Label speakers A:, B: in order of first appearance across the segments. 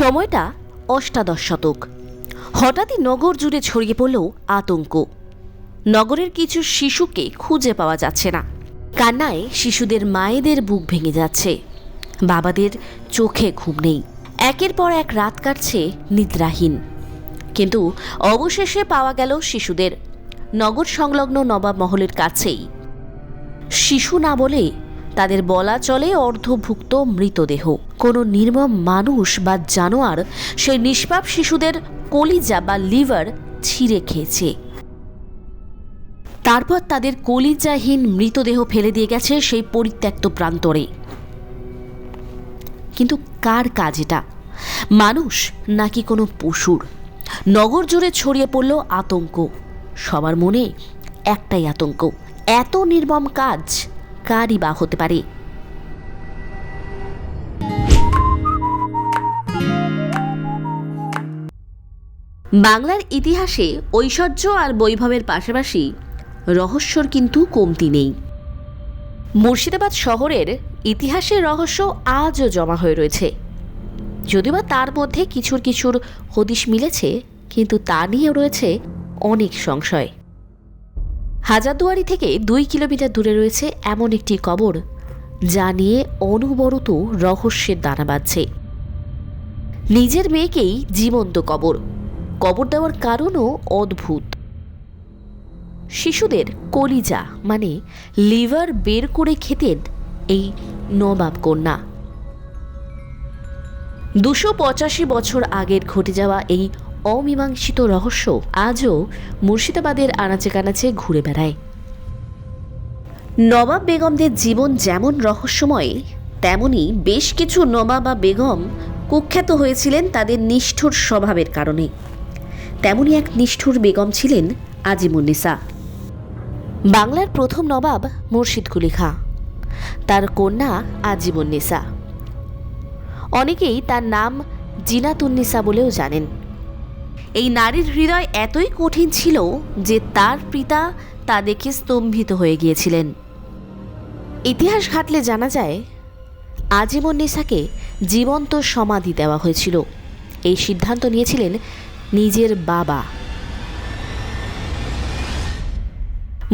A: সময়টা অষ্টাদশ শতক। হঠাৎই নগর জুড়ে ছড়িয়ে পড়ল আতঙ্ক। নগরের কিছু শিশুকে খুঁজে পাওয়া যাচ্ছে না। কান্নায় শিশুদের মায়েদের বুক ভেঙে যাচ্ছে। বাবাদের চোখে ঘুম নেই। একের পর এক রাত কাটছে নিদ্রাহীন। কিন্তু অবশেষে পাওয়া গেল শিশুদের। নগর সংলগ্ন নবাব মহলের কাছেই। শিশু না বলে তাদের বলা চলে অর্ধভুক্ত মৃতদেহ। কোনো নির্মম মানুষ বা জানোয়ার সেই নিষ্পাপ শিশুদের কলিজা বা লিভার ছিঁড়ে খেয়েছে। তারপর তাদের কলিজাহীন মৃতদেহ ফেলে দিয়ে গেছে সেই পরিত্যক্ত প্রান্তরে। কিন্তু কার কাজ এটা? মানুষ নাকি কোনো পশুর? নগর জুড়ে ছড়িয়ে পড়ল আতঙ্ক। সবার মনে একটাই আতঙ্ক, এত নির্মম কাজ কারই বা হতে পারে। বাংলার ইতিহাসে ঐশ্বর্য আর বৈভবের পাশাপাশি রহস্যর কিন্তু কমতি নেই। মুর্শিদাবাদ শহরের ইতিহাসের রহস্য আজও জমা হয়ে রয়েছে। যদিও বা তার মধ্যে কিছুর কিছুর হদিশ মিলেছে, কিন্তু তা নিয়েও রয়েছে অনেক সংশয়। হাজারদুয়ারি থেকে দুই কিলোমিটার দূরে রয়েছে এমন একটি কবর, যা নিয়ে অনবরত রহস্যের দানা বাঁধছে। নিজের মেয়েকেই জীবন্ত কবর। কবর দেওয়ার কারণও অদ্ভুত। শিশুদের কলিজা মানে লিভার বের করে খেতেন এই নবাব কন্যা। দুশো পঁচাশি বছর আগের ঘটে যাওয়া এই অমীমাংসিত রহস্য আজও মুর্শিদাবাদের আনাচে কানাচে ঘুরে বেড়ায়। নবাব বেগমদের জীবন যেমন রহস্যময়, তেমনি বেশ কিছু নবাব বা বেগম কুখ্যাত হয়েছিলেন তাদের নিষ্ঠুর স্বভাবের কারণে। তেমনি এক নিষ্ঠুর বেগম ছিলেন আজিমুন্নিসা। বাংলার প্রথম নবাব মুর্শিদ কুলি খাঁ তার কন্যা আজিমুন্নিসা। অনেকেই তার নাম জিনাতুন্নিসা বলেও জানেন। এই নারীর হৃদয় এতই কঠিন ছিল যে তার পিতা তা দেখে স্তম্ভিত হয়ে গিয়েছিলেন। ইতিহাস ঘাটলে জানা যায় আজিমুন্নিসাকে জীবন্ত সমাধি দেওয়া হয়েছিল। এই সিদ্ধান্ত নিয়েছিলেন নিজের বাবা।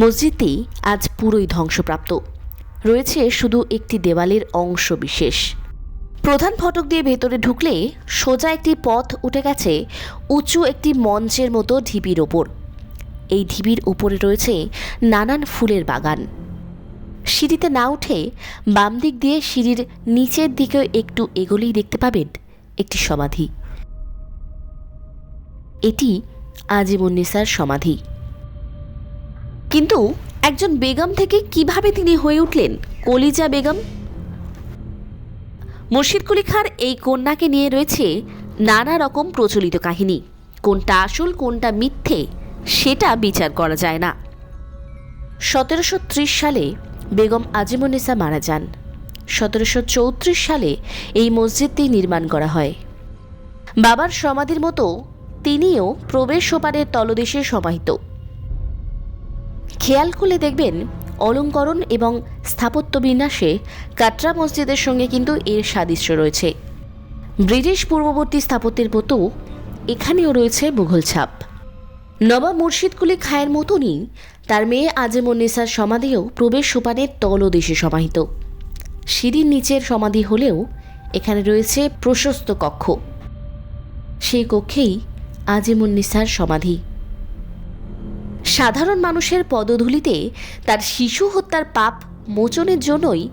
A: মসজিদটি আজ পুরোই ধ্বংসপ্রাপ্ত। রয়েছে শুধু একটি দেওয়ালের অংশ বিশেষ। প্রধান ফটক দিয়ে ভেতরে ঢুকলে সোজা একটি পথ উঠে গেছে উঁচু একটি মঞ্চের মতো ঢিবির ওপর। এই ঢিবির উপরে রয়েছে নানান ফুলের বাগান। সিঁড়িতে না উঠে বাম দিক দিয়ে সিঁড়ির নিচের দিকে একটু এগোলেই দেখতে পাবেন একটি সমাধি। এটি আজিমুন্নিসার সমাধি। কিন্তু একজন বেগম থেকে কীভাবে তিনি হয়ে উঠলেন? কলিজা বেগম মুর্শিদ কুলি খাঁর এই কন্যাকে নিয়ে রয়েছে নানা রকম প্রচলিত কাহিনী। কোনটা আসল, কোনটা মিথ্যে, সেটা বিচার করা যায় না। সতেরোশো ত্রিশ সালে বেগম আজিমুন্নিসা মারা যান। সতেরোশো চৌত্রিশ সালে এই মসজিদটি নির্মাণ করা হয়। বাবার সমাধির মতো তিনিও প্রবেশ সোপানের তলদেশে সমাহিত। খেয়াল করলে দেখবেন অলঙ্করণ এবং স্থাপত্য বিন্যাসে কাটরা মসজিদের সঙ্গে কিন্তু এর সাদৃশ্য রয়েছে। ব্রিটিশ পূর্ববর্তী স্থাপত্যের মতো এখানেও রয়েছে মুঘল ছাপ। নবাব মুর্শিদ কুলি খায়ের মতনই তার মেয়ে আজিমুন্নিসার সমাধিও প্রবেশ সোপানের তলদেশে সমাহিত। সিঁড়ির নিচের সমাধি হলেও এখানে রয়েছে প্রশস্ত কক্ষ। সেই কক্ষেই আজিমুন্নিসার সমাধি। সাধারণ মানুষের পদধূলিতে তার শিশু হত্যার পাপ মোচনের জন্যই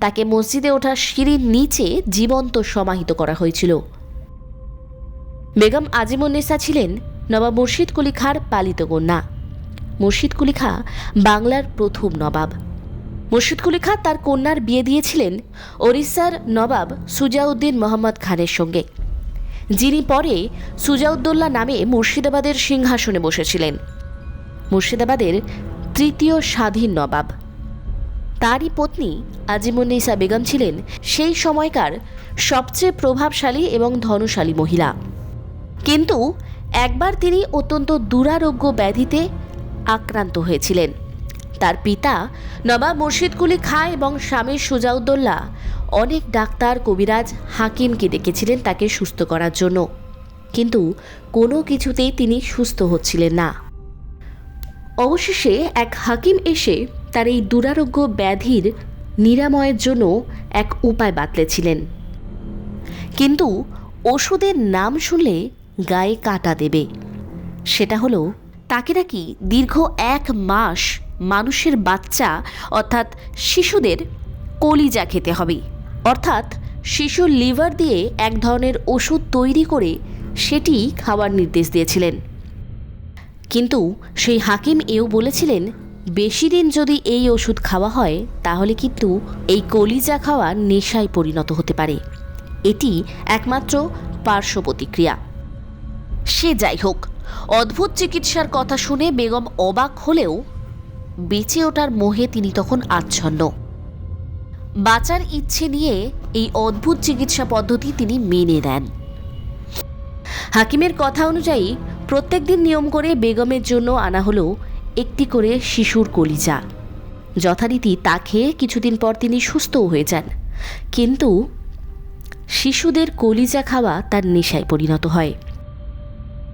A: তাকে মসজিদে ওঠা সিঁড়ির নিচে জীবন্ত সমাহিত করা হয়েছিল। বেগম আজিমুন্নেসা ছিলেন নবাব মুর্শিদ কুলি খাঁর পালিত কন্যা। মুর্শিদ কুলি খাঁ বাংলার প্রথম নবাব। মুর্শিদ কুলি খাঁ তার কন্যার বিয়ে দিয়েছিলেন ওড়িশার নবাব সুজাউদ্দিন মোহাম্মদ খানের সঙ্গে। যিনি পরে সুজাউদ্দৌল্লা নামে মুর্শিদাবাদের সিংহাসনে বসেছিলেন। মুর্শিদাবাদের তৃতীয় স্বাধীন নবাব। তারই পত্নী আজিমুন্নিসা বেগম ছিলেন সেই সময়কার সবচেয়ে প্রভাবশালী এবং ধনশালী মহিলা। কিন্তু একবার তিনি অত্যন্ত দুরারোগ্য ব্যাধিতে আক্রান্ত হয়েছিলেন। তার পিতা নবাব মুর্শিদ কুলি খা এবং স্বামী সুজাউদ্দোল্লা অনেক ডাক্তার কবিরাজ হাকিমকে ডেকেছিলেন তাকে সুস্থ করার জন্য। কিন্তু কোনো কিছুতেই তিনি সুস্থ হচ্ছিলেন না। অবশেষে এক হাকিম এসে তার এই দুরারোগ্য ব্যাধির নিরাময়ের জন্য এক উপায় বাতলেছিলেন। কিন্তু ওষুধের নাম শুনলে গায়ে কাটা দেবে। সেটা হলো, তাকে নাকি দীর্ঘ এক মাস মানুষের বাচ্চা, অর্থাৎ শিশুদের কলিজা খেতে হবে। অর্থাৎ শিশুর লিভার দিয়ে এক ধরনের ওষুধ তৈরি করে সেটি খাওয়ার নির্দেশ দিয়েছিলেন। কিন্তু সেই হাকিম এও বলেছিলেন, বেশি দিন যদি এই ওষুধ খাওয়া হয়, তাহলে কিন্তু এই কলিজা খাওয়া নেশায় পরিণত হতে পারে। এটি একমাত্র পার্শ্ব প্রতিক্রিয়া। সে যাই হোক, অদ্ভুত চিকিৎসার কথা শুনে বেগম অবাক হলেও বেঁচে ওঠার মোহে তিনি তখন আচ্ছন্ন। বাঁচার ইচ্ছে নিয়ে এই অদ্ভুত চিকিৎসা পদ্ধতি তিনি মেনে নেন। হাকিমের কথা অনুযায়ী, প্রত্যেক দিন নিয়ম করে বেগমের জন্য আনা হলো একটি করে শিশুর কলিজা। যথারীতি তা খেয়ে কিছুদিন পর তিনি সুস্থও হয়ে যান। কিন্তু শিশুদের কলিজা খাওয়া তার নেশায় পরিণত হয়।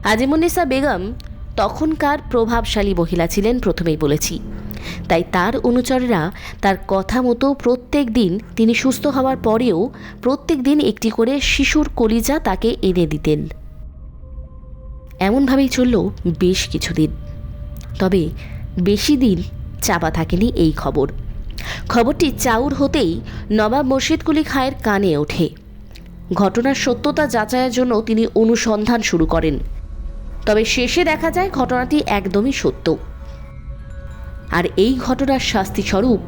A: আজিমুন্নেসা বেগম তখনকার প্রভাবশালী মহিলা ছিলেন প্রথমেই বলেছি। তাই তার অনুচরেরা তার কথা মতো প্রত্যেক দিন তিনি সুস্থ হওয়ার পরেও প্রত্যেক দিন একটি করে শিশুর কলিজা তাকে এনে দিতেন। এমনভাবেই চলল বেশ কিছুদিন। তবে বেশি দিন চাপা থাকেনি এই খবর। খবরটি চাউর হতেই নবাব মুর্শিদ কুলি খায়ের কানে ওঠে। ঘটনার সত্যতা যাচাইয়ের জন্য তিনি অনুসন্ধান শুরু করেন। তবে শেষে দেখা যায় ঘটনাটি একদমই সত্য। আর এই ঘটনার শাস্তি স্বরূপ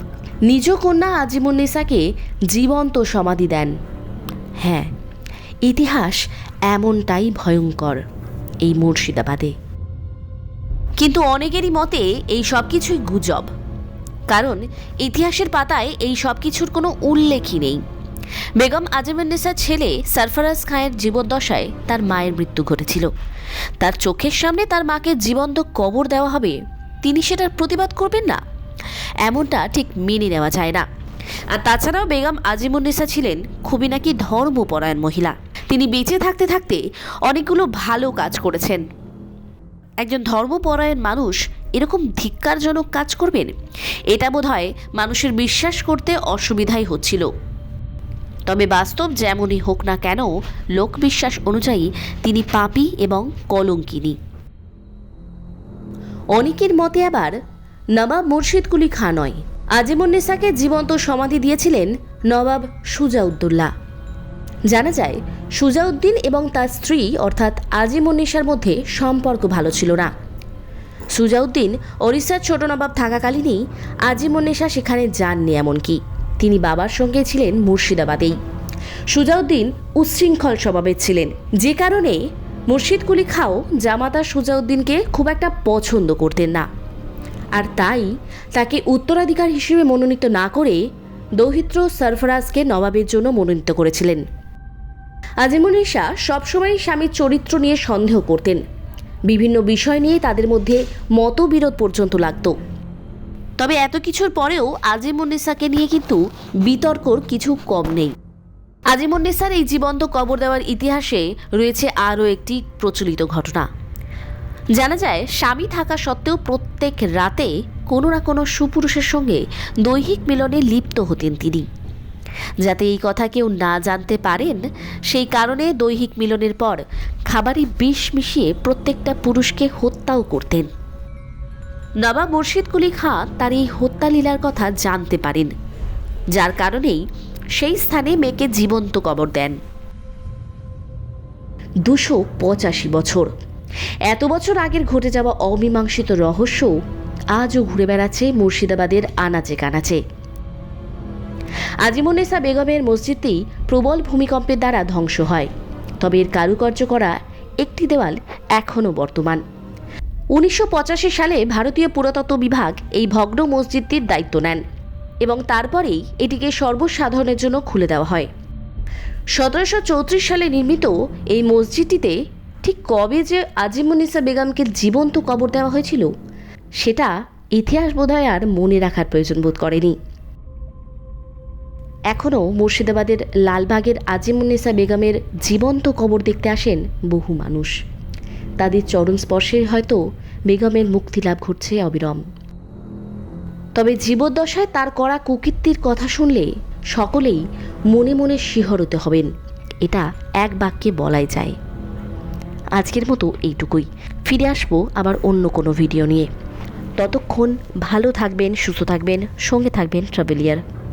A: নিজ কন্যা আজিমুন্নেসাকে জীবন্ত সমাধি দেন। হ্যাঁ ইতিহাস এমনটাই ভয়ঙ্কর। এই মুর্শিদাবাদে। কিন্তু অনেকেরই মতে এই সব কিছুই গুজব। কারণ ইতিহাসের পাতায় এই সব কিছুর কোনো উল্লেখই নেই। বেগম আজিমুন্নেসার ছেলে সরফরাজ খাঁয়ের জীবদ্দশায় তার মায়ের মৃত্যু ঘটেছিল। তার চোখের সামনে তার মাকে জীবন্ত কবর দেওয়া হবে, তিনি সেটার প্রতিবাদ করবেন না? এমনটা ঠিক মেনে নেওয়া যায় না। আর তাছাড়াও বেগম আজিমুন্নেসা ছিলেন খুবই নাকি ধর্মপরায়ণ মহিলা। তিনি বেঁচে থাকতে থাকতে অনেকগুলো ভালো কাজ করেছেন। একজন ধর্মপরায়ণ মানুষ এরকম ধিক্কারজনক কাজ করবেন, এটা বোধ হয় মানুষের বিশ্বাস করতে অসুবিধাই হচ্ছিল। তবে বাস্তব যেমনই হোক না কেন লোক বিশ্বাস অনুযায়ী তিনি পাপি এবং কলঙ্কিনী। অনেকের মতে আবার নবাব মুর্শিদ কুলি খাঁ নয়। আজিমুন্নেসাকে জীবন্ত সমাধি দিয়েছিলেন নবাব সুজাউদ্দৌলা। জানা যায়, সুজাউদ্দিন এবং তার স্ত্রী, অর্থাৎ আজিমুন্নেসার মধ্যে সম্পর্ক ভালো ছিল না। সুজাউদ্দিন ওড়িশার ছোট নবাব থাকাকালীনই আজিমুন্নেসা সেখানে যাননি এমনকি। তিনি বাবার সঙ্গে ছিলেন মুর্শিদাবাদেই। সুজাউদ্দিন উচ্ছৃঙ্খল স্বভাবের ছিলেন। যে কারণে মুর্শিদ কুলি খাও জামাতা সুজাউদ্দিনকে খুব একটা পছন্দ করতেন না। আর তাই তাকে উত্তরাধিকার হিসেবে মনোনীত না করে দৌহিত্র সরফরাজকে নবাবের জন্য মনোনীত করেছিলেন। আজিমুনিসা সবসময় স্বামীর চরিত্র নিয়ে সন্দেহ করতেন। বিভিন্ন বিষয় নিয়ে তাদের মধ্যে মতবিরোধ পর্যন্ত লাগতো। তবে এত কিছুর পরেও আজিমুন্নেসাকে নিয়ে কিন্তু বিতর্কর কিছু কম নেই। আজিমুন্নেসার এই জীবন্ত কবর দেওয়ার ইতিহাসে রয়েছে আরও একটি প্রচলিত ঘটনা। জানা যায়, স্বামী থাকা সত্ত্বেও প্রত্যেক রাতে কোনো না কোনো সুপুরুষের সঙ্গে দৈহিক মিলনে লিপ্ত হতেন তিনি। যাতে এই কথা কেউ না জানতে পারেন, সেই কারণে দৈহিক মিলনের পর খাবারে বিষ মিশিয়ে প্রত্যেকটা পুরুষকে হত্যাও করতেন। নবাব মুর্শিদ কুলি খাঁ তার এই হত্যা লীলার কথা জানতে পারেন, যার কারণেই সেই স্থানে মেয়েকে জীবন্ত কবর দেন। দুশো পঁচাশি বছর। এত বছর আগের ঘটে যাওয়া অমীমাংসিত রহস্য আজও ঘুরে বেড়াচ্ছে মুর্শিদাবাদের আনাচে কানাচে। আজিমুন্নেসা বেগমের মসজিদটি প্রবল ভূমিকম্পের দ্বারা ধ্বংস হয়। তবে এর কারুকার্য করা একটি দেওয়াল এখনও বর্তমান। উনিশশো পঁচাশি সালে ভারতীয় পুরাতত্ত্ব বিভাগ এই ভগ্ন মসজিদটির দায়িত্ব নেন এবং তারপরেই এটিকে সর্বসাধারণের জন্য খুলে দেওয়া হয়। সতেরোশো চৌত্রিশ সালে নির্মিত এই মসজিদটিতে ঠিক কবে যে আজিমুন্নিসা বেগমকে জীবন্ত কবর দেওয়া হয়েছিল, সেটা ইতিহাস বোধহয় আর মনে রাখার প্রয়োজন বোধ করেনি। এখনও মুর্শিদাবাদের লালবাগের আজিমুন্নেসা বেগমের জীবন্ত কবর দেখতে আসেন বহু মানুষ। তাদের চরণ স্পর্শে হয়তো বেগমের মুক্তিলাভ ঘটছে অবিরম। তবে জীবদ্দশায় তার করা কুকীর্তির কথা শুনলে সকলেই মনে মনে শিহরতে হবেন। এটা এক বাক্যে বলাই যায়। আজকের মতো এইটুকুই। ফিরে আসব আবার অন্য কোনো ভিডিও নিয়ে। ততক্ষণ ভালো থাকবেন, সুস্থ থাকবেন, সঙ্গে থাকবেন ট্রাভেলিয়ার।